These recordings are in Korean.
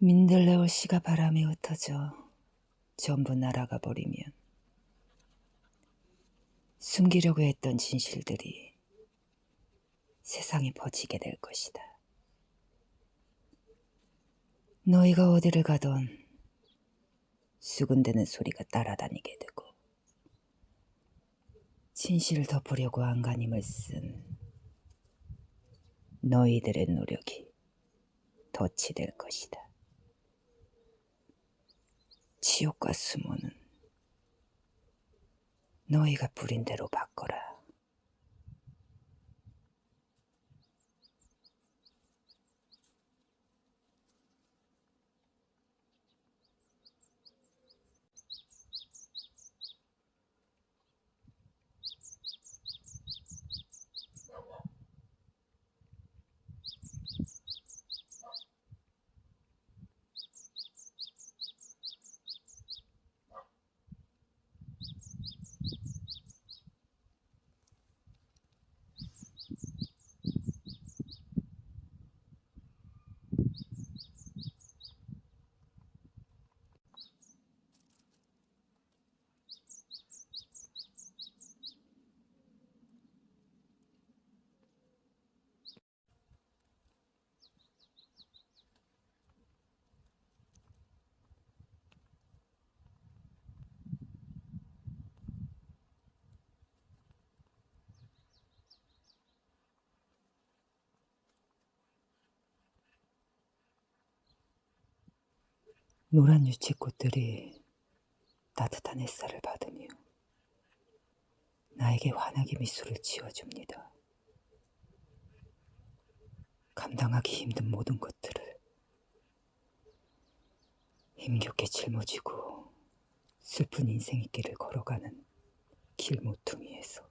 민들레오 씨가 바람에 흩어져 전부 날아가 버리면 숨기려고 했던 진실들이 세상에 퍼지게 될 것이다. 너희가 어디를 가던 수군대는 소리가 따라다니게 되고 진실을 덮으려고 안간힘을 쓴 너희들의 노력이 덫이 될 것이다. 지옥과 수모는 너희가 부린 대로 바꿔라. 노란 유채꽃들이 따뜻한 햇살을 받으며 나에게 환하게 미소를 지어줍니다. 감당하기 힘든 모든 것들을 힘겹게 짊어지고 슬픈 인생의 길을 걸어가는 길 모퉁이에서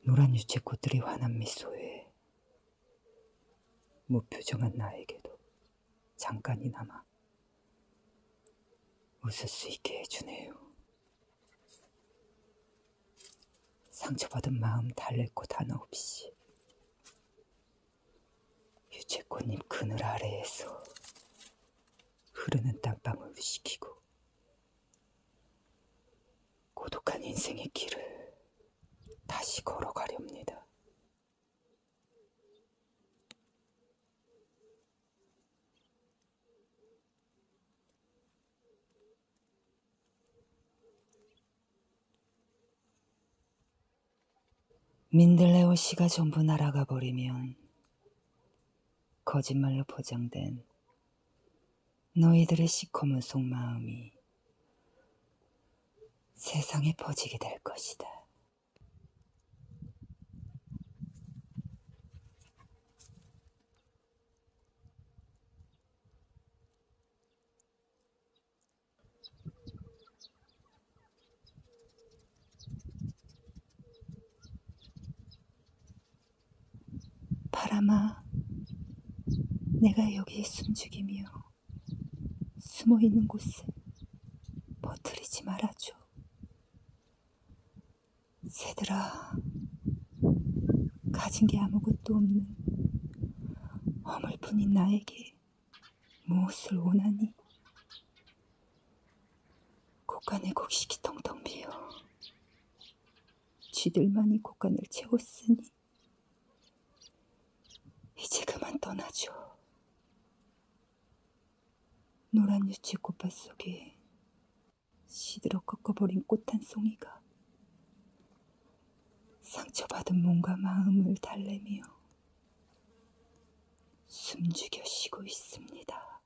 노란 유채꽃들이 환한 미소에 무표정한 나에게도 잠깐이나마 웃을 수 있게 해주네요. 상처받은 마음 달랠 곳 하나 없이 유채꽃잎 그늘 아래에서 흐르는 땀방울을 식히고 고독한 인생의 길을 다시 걸어가렵니다. 민들레오 씨가 전부 날아가 버리면 거짓말로 포장된 너희들의 시커먼 속마음이 세상에 퍼지게 될 것이다. 바람아, 내가 여기 숨죽이며 숨어 있는 곳에 퍼뜨리지 말아줘. 새들아, 가진 게 아무것도 없는 허물뿐인 나에게 무엇을 원하니? 곳간에 곡식이 텅텅 비어 쥐들만이 곳간을 채웠으니 이제 그만 떠나줘. 노란 유채 꽃밭 속에 시들어 꺾어버린 꽃 한 송이가 상처받은 몸과 마음을 달래며 숨죽여 쉬고 있습니다.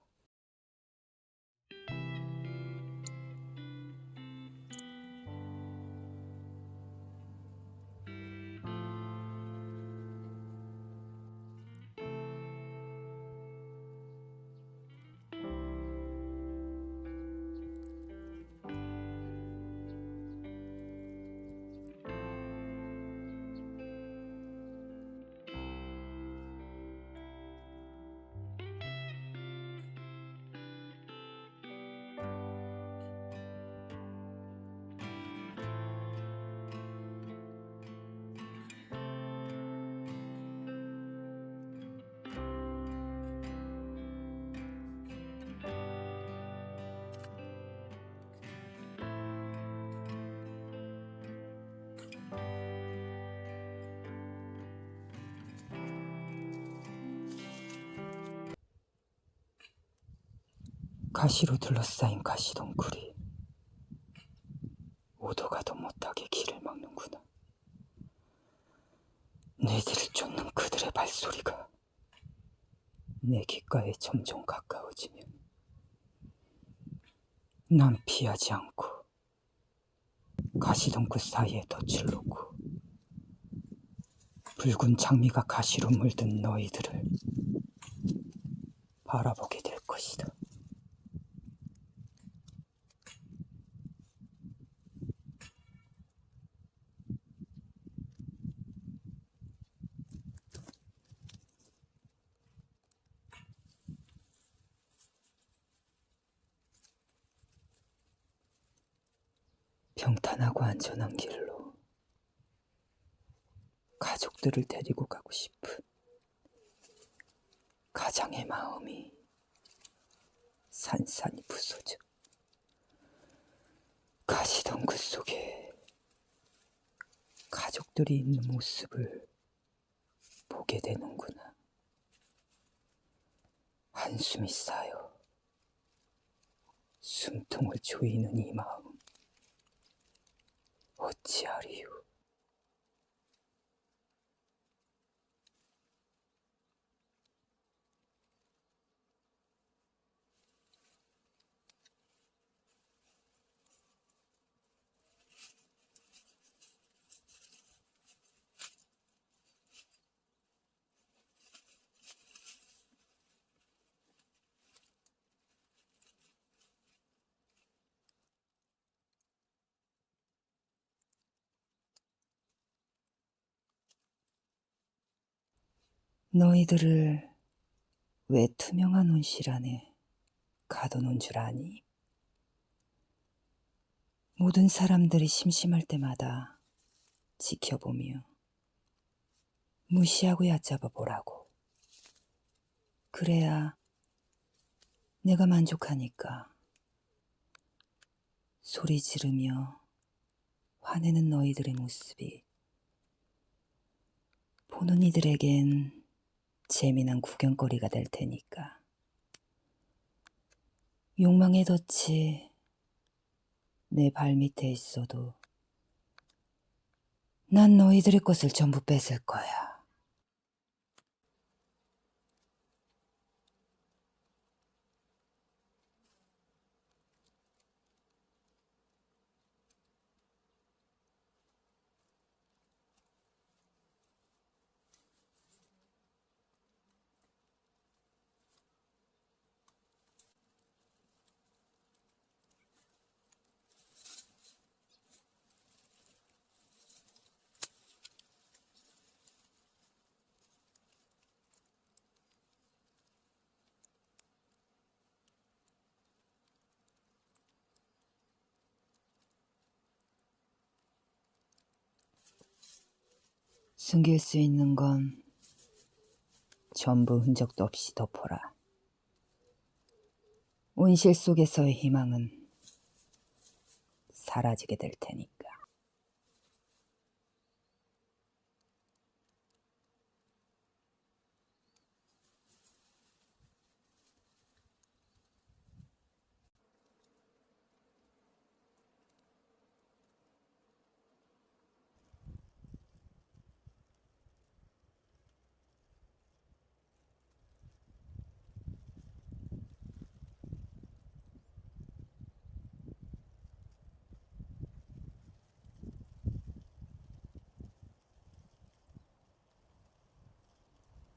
가시로 둘러싸인 가시덩굴이 오도 가도 못하게 길을 막는구나. 내들을 쫓는 그들의 발소리가 내 귓가에 점점 가까워지면 난 피하지 않고 가시덩굴 사이에 덫을 놓고 붉은 장미가 가시로 물든 너희들을 바라보게 될 것이다. 평탄하고 안전한 길로 가족들을 데리고 가고 싶은 가장의 마음이 산산이 부서져 가시덩굴 속에 가족들이 있는 모습을 보게 되는구나. 한숨이 쌓여 숨통을 조이는 이 마음. 어찌하리요? 너희들을 왜 투명한 온실 안에 가둬놓은 줄 아니? 모든 사람들이 심심할 때마다 지켜보며 무시하고 얕잡아 보라고. 그래야 내가 만족하니까 소리 지르며 화내는 너희들의 모습이 보는 이들에겐 재미난 구경거리가 될 테니까. 욕망의 덫이 내 발밑에 있어도 난 너희들의 것을 전부 뺏을 거야. 숨길 수 있는 건 전부 흔적도 없이 덮어라. 온실 속에서의 희망은 사라지게 될 테니까.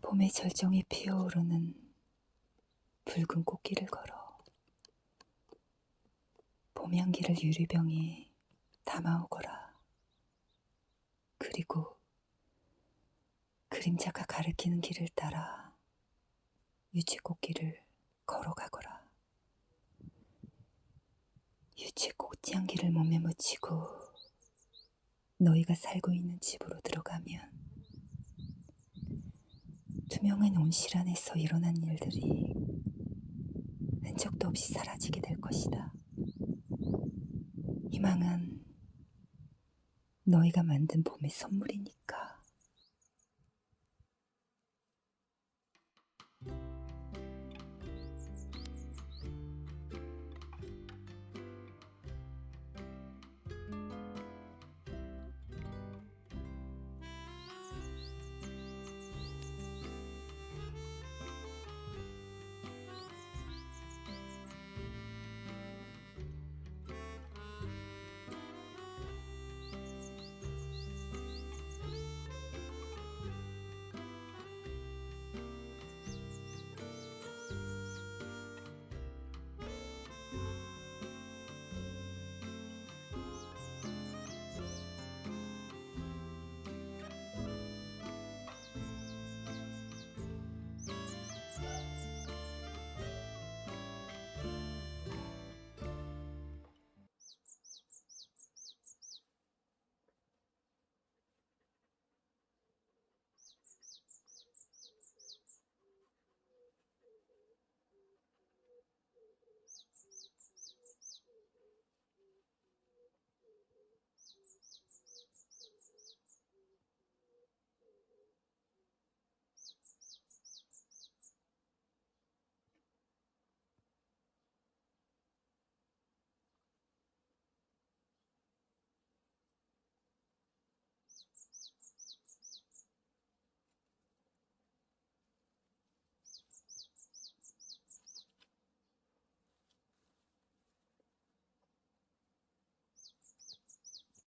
봄의 절정에 피어오르는 붉은 꽃길을 걸어 봄 향기를 유리병에 담아오거라. 그리고 그림자가 가리키는 길을 따라 유채꽃길을 걸어가거라. 유채꽃향기를 몸에 묻히고 너희가 살고 있는 집으로 들어가면 투명한 온실 안에서 일어난 일들이 흔적도 없이 사라지게 될 것이다. 희망은 너희가 만든 봄의 선물이니까.